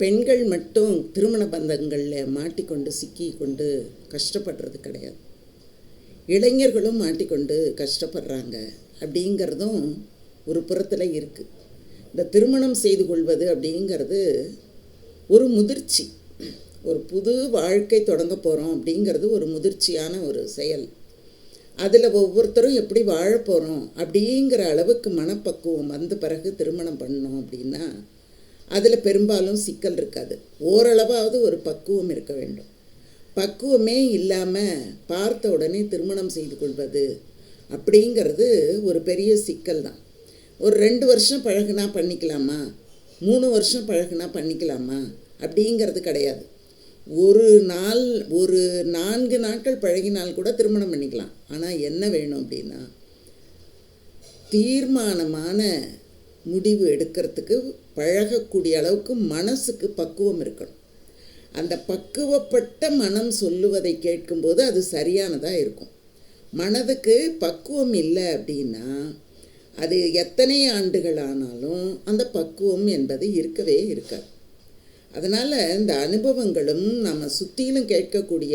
பெண்கள் மட்டும் திருமண பந்தங்களில் மாட்டிக்கொண்டு சிக்கி கொண்டு கஷ்டப்படுறது கிடையாது. இளைஞர்களும் மாட்டிக்கொண்டு கஷ்டப்படுறாங்க அப்படிங்கிறதும் ஒரு புறத்தில் இருக்குது இந்த திருமணம் செய்து கொள்வது அப்படிங்கிறது ஒரு முதிர்ச்சி. ஒரு புது வாழ்க்கை தொடங்க போகிறோம் அப்படிங்கிறது ஒரு முதிர்ச்சியான ஒரு செயல். அதில் ஒவ்வொருத்தரும் எப்படி வாழ போகிறோம் அப்படிங்கிற அளவுக்கு மனப்பக்குவம் வந்த பிறகு திருமணம் பண்ணோம் அப்படின்னா அதில் பெரும்பாலும் சிக்கல் இருக்காது. ஓரளவாவது ஒரு பக்குவம் இருக்க வேண்டும். பக்குவமே இல்லாமல் பார்த்த உடனே திருமணம் செய்து கொள்வது அப்படிங்கிறது ஒரு பெரிய சிக்கல் தான். ஒரு ரெண்டு வருஷம் பழகுனா பண்ணிக்கலாமா? மூணு வருஷம் பழகுனா பண்ணிக்கலாமா? அப்படிங்கிறது கிடையாது. ஒரு நாள் ஒரு நான்கு நாட்கள் பழகினால் கூட திருமணம் பண்ணிக்கலாம். ஆனால் என்ன வேணும் அப்படின்னா தீர்மானமான முடிவு எடுக்கிறதுக்கு பழகக்கூடிய அளவுக்கு மனசுக்கு பக்குவம் இருக்கணும். அந்த பக்குவப்பட்ட மனம் சொல்லுவதை கேட்கும்போது அது சரியானதாக இருக்கும். மனதுக்கு பக்குவம் இல்லை அப்படின்னா அது எத்தனை ஆண்டுகள் ஆனாலும் அந்த பக்குவம் என்பது இருக்கவே இருக்காது. அதனால் இந்த அனுபவங்களும் நம்ம சுற்றிலும் கேட்கக்கூடிய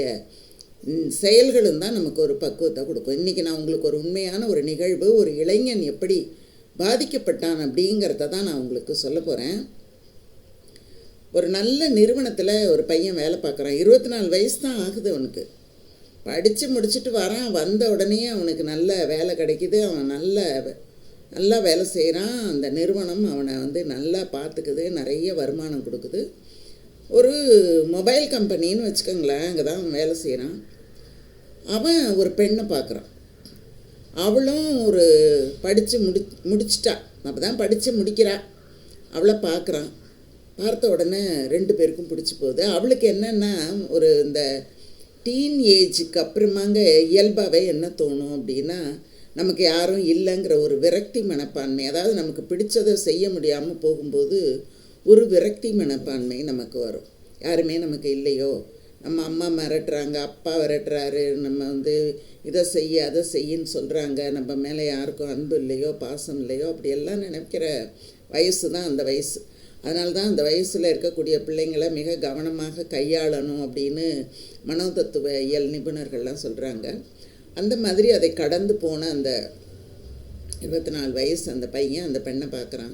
செயல்களும் தான் நமக்கு ஒரு பக்குவத்தை கொடுக்கும். இன்றைக்கி நான் உங்களுக்கு ஒரு உண்மையான ஒரு நிகழ்வு ஒரு இளைஞன் எப்படி பாதிக்கப்பட்டான் அப்படிங்கிறத தான் நான் உங்களுக்கு சொல்ல போகிறேன் ஒரு நல்ல நிறுவனத்தில் ஒரு பையன் வேலை பார்க்குறான். இருபத்தி நாலு வயசு தான் ஆகுது அவனுக்கு. படித்து முடிச்சுட்டு வரான். வந்த உடனே அவனுக்கு நல்ல வேலை கிடைக்கிது. அவன் நல்ல நல்லா வேலை செய்கிறான் அந்த நிறுவனம் அவனை வந்து நல்லா பார்த்துக்குது நிறைய வருமானம் கொடுக்குது. ஒரு மொபைல் கம்பெனின்னு வச்சுக்கோங்களேன் அங்கே தான் அவன் வேலை செய்கிறான் அவன் ஒரு பெண்ணை பார்க்குறான் அவளும் ஒரு படித்து முடி முடிச்சிட்டா. அப்போ தான் படித்து முடிக்கிறா. அவளை பார்க்குறான். பார்த்த உடனே ரெண்டு பேருக்கும் பிடிச்சி போகுது. அவளுக்கு என்னென்னா ஒரு இந்த டீன் ஏஜுக்கு அப்புறமாங்க இயல்பாகவே என்ன தோணும் அப்படின்னா நமக்கு யாரும் இல்லைங்கிற ஒரு விரக்தி மனப்பான்மை அதாவது நமக்கு பிடிச்சதை செய்ய முடியாமல் போகும்போது ஒரு விரக்தி மனப்பான்மை நமக்கு வரும். யாருமே நமக்கு இல்லையோ? நம்ம அம்மா மிரட்டுறாங்க அப்பா விரட்டுறாரு நம்ம வந்து இதை செய்ய அதை செய்யின்னு சொல்கிறாங்க நம்ம மேலே யாருக்கும் அன்பு இல்லையோ பாசம் இல்லையோ அப்படியெல்லாம் நினைக்கிற வயசு தான் அந்த வயசு. அதனால தான் அந்த வயசில் இருக்கக்கூடிய பிள்ளைங்களை மிக கவனமாக கையாளணும் அப்படின்னு மனோதத்துவ இயல் நிபுணர்கள்லாம் சொல்கிறாங்க அந்த மாதிரி அதை கடந்து போன அந்த இருபத்தி நாலு வயசு அந்த பையன் அந்த பெண்ணை பார்க்குறான்.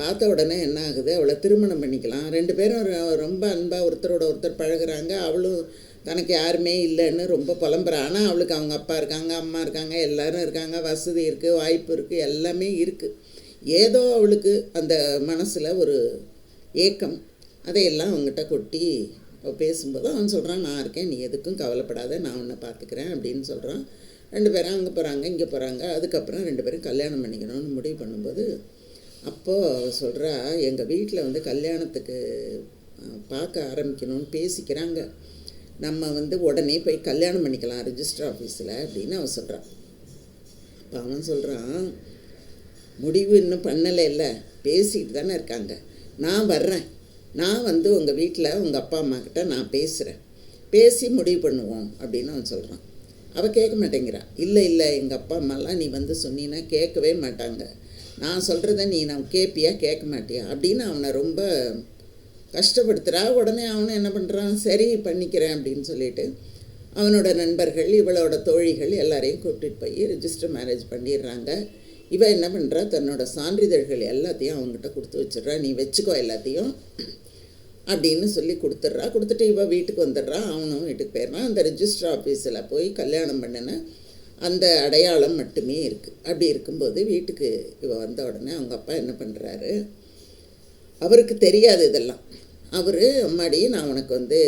பார்த்த உடனே என்ன ஆகுது அவளை திருமணம் பண்ணிக்கலாம். ரெண்டு பேரும் ரொம்ப அன்பாக ஒருத்தரோட ஒருத்தர் பழகுறாங்க. அவளும் தனக்கு யாருமே இல்லைன்னு ரொம்ப புலம்புறா. ஆனால் அவளுக்கு அவங்க அப்பா இருக்காங்க அம்மா இருக்காங்க எல்லாரும் இருக்காங்க. வசதி இருக்குது வாய்ப்பு இருக்குது எல்லாமே இருக்குது ஏதோ அவளுக்கு அந்த மனசில் ஒரு ஏக்கம். அதையெல்லாம் அவங்ககிட்ட கொட்டி பேசும்போது அவன் சொல்கிறான் நான் இருக்கேன் நீ எதுக்கும் கவலைப்படாத நான் உன்னை பார்த்துக்கிறேன் அப்படின்னு சொல்கிறான் ரெண்டு பேரும் அங்கே போகிறாங்க இங்கே போகிறாங்க அதுக்கப்புறம் ரெண்டு பேரும் கல்யாணம் பண்ணிக்கணும்னு முடிவு பண்ணும்போது அப்போது அவள் சொல்கிறா எங்கள் வீட்டில் வந்து கல்யாணத்துக்கு பார்க்க ஆரம்பிக்கணும்னு பேசிக்கிறாங்க. நம்ம வந்து உடனே போய் கல்யாணம் பண்ணிக்கலாம் ரிஜிஸ்டர் ஆஃபீஸில் அப்படின்னு அவன் சொல்கிறான் அப்போ அவன் சொல்கிறான் முடிவு இன்னும் பண்ணலை இல்லை பேசிட்டு தானே இருக்காங்க. நான் வர்றேன். நான் வந்து உங்கள் வீட்டில் உங்கள் அப்பா அம்மாக்கிட்ட நான் பேசுகிறேன் பேசி முடிவு பண்ணுவோம் அப்படின்னு அவன் சொல்கிறான் அவள் கேட்க மாட்டேங்கிறா. இல்லை இல்லை எங்கள் அப்பா அம்மாலாம் நீ வந்து சொன்னீன்னா கேட்கவே மாட்டாங்க. நான் சொல்கிறத நீ நான் கேட்பியா கேட்க மாட்டியா அப்படின்னு அவனை ரொம்ப கஷ்டப்படுத்துகிறா உடனே அவனும் என்ன பண்ணுறான் சரி பண்ணிக்கிறேன் அப்படின்னு சொல்லிட்டு அவனோட நண்பர்கள் இவளோட தோழிகள் எல்லாரையும் கூட்டிகிட்டு போய் ரிஜிஸ்டர் மேரேஜ் பண்ணிடுறாங்க. இவன் என்ன பண்ணுறா தன்னோட சான்றிதழ்கள் எல்லாத்தையும் அவங்ககிட்ட கொடுத்து வச்சிடுறா. நீ வச்சுக்கோ எல்லாத்தையும் அப்படின்னு சொல்லி கொடுத்துட்றா. கொடுத்துட்டு இவன் வீட்டுக்கு வந்துடுறா. அவனும் வீட்டுக்கு போயிடுறான். அந்த ரிஜிஸ்டர் ஆஃபீஸில் போய் கல்யாணம் பண்ணின அந்த அடையாளம் மட்டுமே இருக்குது அப்படி இருக்கும்போது வீட்டுக்கு இவ வந்த உடனே அவங்க அப்பா என்ன பண்ணுறாரு அவருக்கு தெரியாது இதெல்லாம். அவர் அம்மாடி நான் உனக்கு வந்து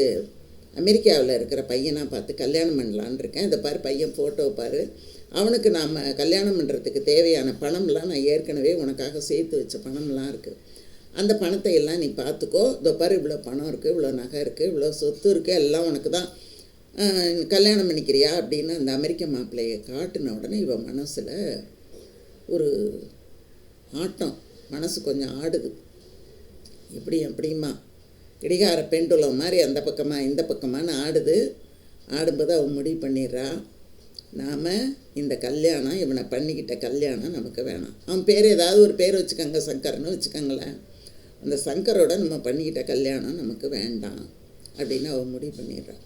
அமெரிக்காவில் இருக்கிற பையனாக பார்த்து கல்யாணம் பண்ணலான்னு இருக்கேன். இதை பாரு பையன் ஃபோட்டோ பாரு. அவனுக்கு நாம் கல்யாணம் பண்ணுறதுக்கு தேவையான பணம்லாம் நான் ஏற்கனவே உனக்காக சேர்த்து வச்ச பணம்லாம் இருக்குது அந்த பணத்தை எல்லாம் நீ பார்த்துக்கோ. இதோ பாரு இவ்வளோ பணம் இருக்குது இவ்வளோ நகை இருக்குது இவ்வளோ சொத்து இருக்குது எல்லாம் உனக்கு தான். கல்யாணம் பண்ணிக்கிறியா அப்படின்னு அந்த அமெரிக்க மாப்பிள்ளையை காட்டின உடனே இவன் மனசில் ஒரு ஆட்டம் மனசு கொஞ்சம் ஆடுது. இப்படி அப்படிமா இடிகார பெண்டுலம் மாதிரி அந்த பக்கமாக இந்த பக்கமானு ஆடுது. ஆடும்போது அவன் முடிவு பண்ணிடுறா நாம் இந்த கல்யாணம் இவனை பண்ணிக்கிட்ட கல்யாணம் நமக்கு வேணாம். அவன் பேர் ஏதாவது ஒரு பேர் வச்சுக்கோங்க சங்கர்னு வச்சுக்கோங்களேன். அந்த சங்கரோட நம்ம பண்ணிக்கிட்ட கல்யாணம் நமக்கு வேண்டாம் அப்படின்னு அவன் முடிவு பண்ணிடுறான்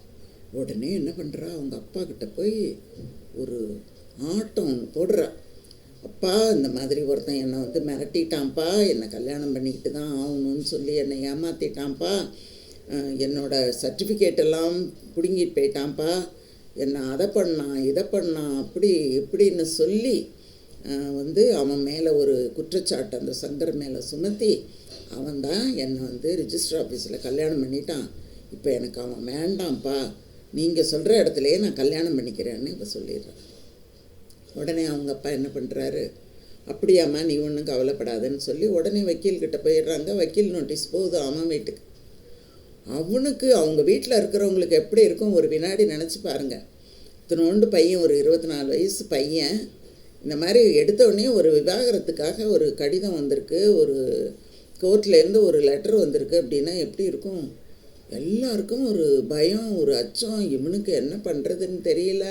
உடனே என்ன பண்ணுறா அவங்க அப்பா கிட்ட போய் ஒரு ஆட்டம் ஒன்று போடுறா. அப்பா இந்த மாதிரி ஒருத்தன் என்னை வந்து மிரட்டிட்டான்ப்பா. என்னை கல்யாணம் பண்ணிக்கிட்டு தான் ஆகணும்னு சொல்லி என்னை ஏமாற்றிட்டான்ப்பா என்னோடய சர்டிஃபிகேட் எல்லாம் பிடுங்கிட்டு போயிட்டான்ப்பா. என்னை அதை பண்ணான் இதை பண்ணான் அப்படி இப்படின்னு சொல்லி வந்து அவன் மேலே ஒரு குற்றச்சாட்டு அந்த சங்கர் மேலே சுமத்தி அவன் தான் என்னை வந்து ரிஜிஸ்டர் ஆஃபீஸில் கல்யாணம் பண்ணிட்டான். இப்போ எனக்கு அவன் வேண்டாம்ப்பா. நீங்கள் சொல்கிற இடத்துலையே நான் கல்யாணம் பண்ணிக்கிறேன்னு இப்போ சொல்லிடுறான் உடனே அவங்க அப்பா என்ன பண்ணுறாரு அப்படியாம்மா நீ ஒன்றும் கவலைப்படாதுன்னு சொல்லி உடனே வக்கீல்கிட்ட போயிடுறாங்க. வக்கீல் நோட்டீஸ் போகுது அவன் வீட்டுக்கு. அவனுக்கு அவங்க வீட்டில் இருக்கிறவங்களுக்கு எப்படி இருக்கும் ஒரு வினாடி நினச்சி பாருங்கள் இத்தினோண்டு பையன் ஒரு இருபத்தி நாலு வயசு பையன். இந்த மாதிரி எடுத்தோடனே ஒரு விவாகரத்துக்காக ஒரு கடிதம் வந்திருக்கு. ஒரு கோர்ட்லேருந்து ஒரு லெட்டர் வந்திருக்கு அப்படின்னா எப்படி இருக்கும்? எல்லாருக்கும் ஒரு பயம் ஒரு அச்சம் இவனுக்கு என்ன பண்ணுறதுன்னு தெரியல.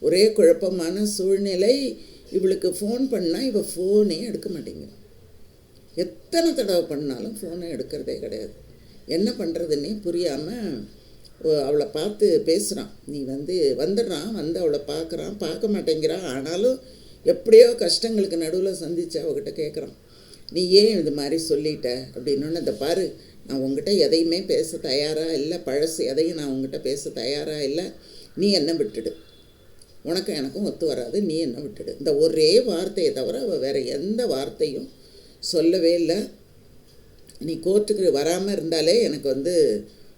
ஒரே குழப்பமான சூழ்நிலை. இவளுக்கு ஃபோன் பண்ணால் இவள் ஃபோனே எடுக்க மாட்டேங்கிறான் எத்தனை தடவை பண்ணாலும் ஃபோனை எடுக்கிறதே கிடையாது. என்ன பண்ணுறதுன்னே புரியாமல் அவளை பார்த்து பேசுகிறான் நீ வந்து வந்துடுறான் வந்து அவளை பார்க்குறான் பார்க்க மாட்டேங்கிறான். ஆனாலும் எப்படியோ கஷ்டங்களுக்கு நடுவில் சந்தித்து அவகிட்ட கேட்குறான் நீ ஏன் இது மாதிரி சொல்லிட்ட? அப்படின்னு அந்த பாரு நான் உங்ககிட்ட எதையுமே பேச தயாராக இல்லை பழசு எதையும் நான் உங்ககிட்ட பேச தயாராக இல்லை. நீ என்ன விட்டுடு. உனக்கும் எனக்கும் ஒத்து வராது நீ என்ன விட்டுடு. இந்த ஒரே வார்த்தையை தவிர அவள் வேறு எந்த வார்த்தையும் சொல்லவே இல்லை. நீ கோர்ட்டுக்கு வராமல் இருந்தாலே எனக்கு வந்து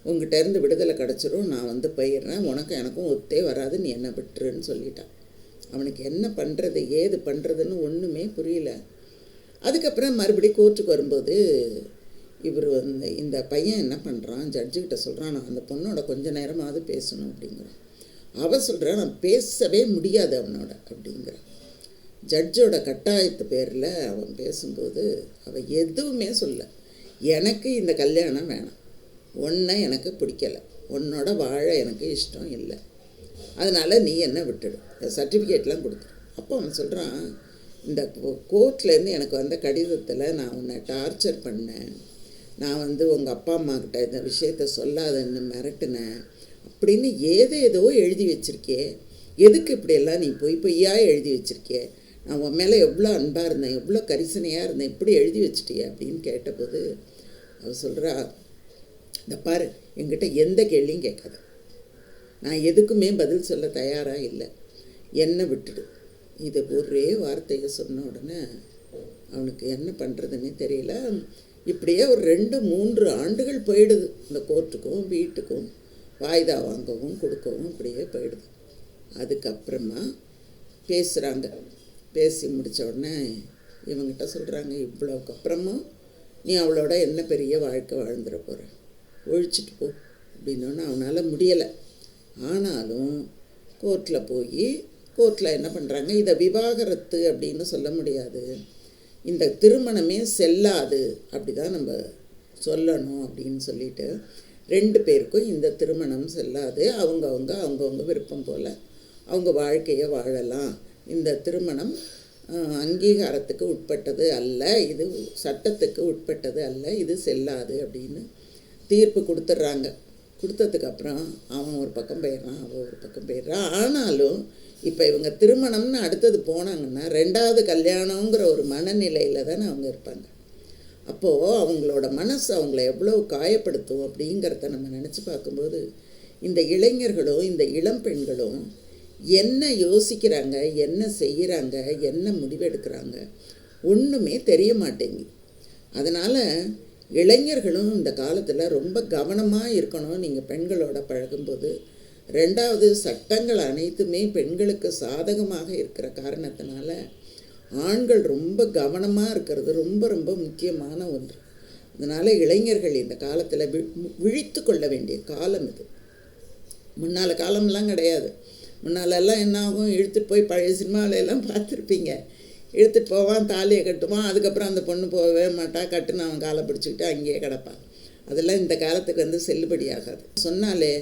உங்ககிட்டேருந்து விடுதலை கிடச்சிரும். நான் வந்து போயிடுறேன். உனக்கும் எனக்கும் ஒத்தே வராது. நீ என்ன விட்டுருன்னு சொல்லிட்டான் அவனுக்கு என்ன பண்ணுறது ஏது பண்ணுறதுன்னு ஒன்றுமே புரியல. அதுக்கப்புறம் மறுபடியும் கோர்ட்டுக்கு வரும்போது இவர் வந்து இந்த பையன் என்ன பண்ணுறான் ஜட்ஜுக்கிட்ட சொல்கிறான் நான் அந்த பொண்ணோட கொஞ்ச நேரமாவது பேசணும் அப்படிங்கிறான். அவள் சொல்கிறா நான் பேசவே முடியாது அவனோட அப்படிங்கிறான். ஜட்ஜோட கட்டாயத்து பேரில் அவன் பேசும்போது அவன் எதுவுமே சொல்ல எனக்கு இந்த கல்யாணம் வேணாம். ஒன்றை எனக்கு பிடிக்கல. உன்னோட வாழ எனக்கு இஷ்டம் இல்லை. அதனால் நீ என்ன விட்டுடு. சர்டிஃபிகேட்லாம் கொடுத்துரு. அப்போ அவன் சொல்கிறான் இந்த கோர்ட்லேருந்து எனக்கு வந்த கடிதத்தில் நான் உன்னை டார்ச்சர் பண்ணேன். நான் வந்து உங்கள் அப்பா அம்மா கிட்ட இந்த விஷயத்த சொல்லாதன்னு மிரட்டினேன். அப்படின்னு ஏதேதோ எழுதி வச்சிருக்கே. எதுக்கு இப்படியெல்லாம் நீ பொய் பொய்யா எழுதி வச்சிருக்கே? நான் உன் மேலே எவ்வளோ அன்பாக இருந்தேன் எவ்வளோ கரிசனையாக இருந்தேன் இப்படி எழுதி வச்சிட்டியே அப்படின்னு கேட்டபோது அவள் சொல்கிறா இந்த பாரு என்கிட்ட எந்த கேள்வியும் கேட்காத. நான் எதுக்குமே பதில் சொல்ல தயாராக இல்லை. என்ன விட்டுடு. இதை ஒரே வார்த்தையை சொன்ன உடனே அவனுக்கு என்ன பண்ணுறதுன்னே தெரியல. இப்படியே ஒரு ரெண்டு மூன்று ஆண்டுகள் போயிடுது. இந்த கோர்ட்டுக்கும் வீட்டுக்கும் வாய்தா வாங்கவும் கொடுக்கவும் இப்படியே போயிடுது. அதுக்கப்புறமா பேசுகிறாங்க பேசி முடித்த உடனே இவங்கிட்ட சொல்கிறாங்க இவ்வளோக்கு அப்புறமும் நீ அவளோட என்ன பெரிய வாழ்க்கை வாழ்ந்துட போகிற ஒழிச்சிட்டு போ. அப்படின்னோன்னு அவனால் முடியலை. ஆனாலும் கோர்ட்டில் போய் கோர்ட்டில் என்ன பண்ணுறாங்க இதை விவாகரத்து அப்படின்னு சொல்ல முடியாது. இந்த திருமணமே செல்லாது அப்படி தான் நம்ம சொல்லணும் அப்படின்னு சொல்லிட்டு ரெண்டு பேருக்கும் இந்த திருமணம் செல்லாது. அவங்கவுங்க அவங்கவுங்க விருப்பம் போல் அவங்க வாழ்க்கையை வாழலாம். இந்த திருமணம் அங்கீகாரத்துக்கு உட்பட்டது அல்ல. இது சட்டத்துக்கு உட்பட்டது அல்ல. இது செல்லாது அப்படின்னு தீர்ப்பு கொடுத்துட்றாங்க கொடுத்ததுக்கப்புறம் அவன் ஒரு பக்கம் போயிடுறான் அவன் ஒரு பக்கம் போயிடுறான். ஆனாலும் இப்போ இவங்க திருமணம்னு அடுத்தது போனாங்கன்னா ரெண்டாவது கல்யாணங்கிற ஒரு மனநிலையில் தானே அவங்க இருப்பாங்க. அப்போது அவங்களோட மனசு அவங்கள எவ்வளோ காயப்படுத்தும் அப்படிங்கிறத நம்ம நினச்சி பார்க்கும்போது இந்த இளைஞர்களும் இந்த இளம் பெண்களும் என்ன யோசிக்கிறாங்க என்ன செய்கிறாங்க என்ன முடிவெடுக்கிறாங்க ஒன்றுமே தெரிய மாட்டேங்குது. அதனால் இளைஞர்களும் இந்த காலத்தில் ரொம்ப கவனமாக இருக்கணும் நீங்கள் பெண்களோட பழகும்போது. ரெண்டாவது சட்டங்கள் அனைத்துமே பெண்களுக்கு சாதகமாக இருக்கிற காரணத்தினால ஆண்கள் ரொம்ப கவனமாக இருக்கிறது ரொம்ப ரொம்ப முக்கியமான ஒன்று. அதனால் இளைஞர்கள் இந்த காலத்தில் வி விழித்து கொள்ள வேண்டிய காலம் இது. முன்னால் காலம்லாம் கிடையாது. முன்னாலெல்லாம் என்ன ஆகும் இழுத்துட்டு போய் பழைய சினிமாவில எல்லாம் பார்த்துருப்பீங்க. இழுத்துட்டு போவான் தாலியை கட்டுவான். அதுக்கப்புறம் அந்த பொண்ணு போகவே மாட்டா. கட்டுன்னு அவன் காலை பிடிச்சிக்கிட்டு அங்கேயே கிடப்பான் அதெல்லாம் இந்த காலத்துக்கு வந்து செல்லுபடியாகாது. சொன்னாலே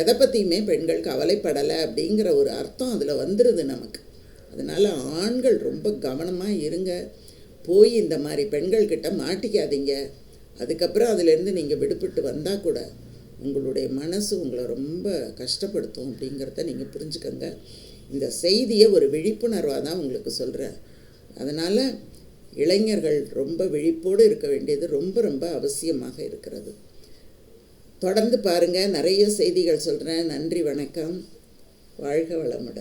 எதை பற்றியுமே பெண்கள் கவலைப்படலை அப்படிங்கிற ஒரு அர்த்தம் அதில் வந்துடுது நமக்கு. அதனால் ஆண்கள் ரொம்ப கவனமாக இருங்க. போய் இந்த மாதிரி பெண்கள்கிட்ட மாட்டிக்காதீங்க. அதுக்கப்புறம் அதுலேருந்து நீங்கள் விடுபட்டு வந்தால் கூட உங்களுடைய மனசு உங்களை ரொம்ப கஷ்டப்படுத்தும் அப்படிங்கிறத நீங்கள் புரிஞ்சுக்கங்க. இந்த செய்தியை ஒரு விழிப்புணர்வாக தான் உங்களுக்கு சொல்கிறேன் அதனால் இளைஞர்கள் ரொம்ப விழிப்போடு இருக்க வேண்டியது ரொம்ப ரொம்ப அவசியமாக இருக்கிறது. தொடர்ந்து பாருங்கள் நிறைய செய்திகள் சொல்கிறேன் நன்றி வணக்கம். வாழ்க வளமுடன்.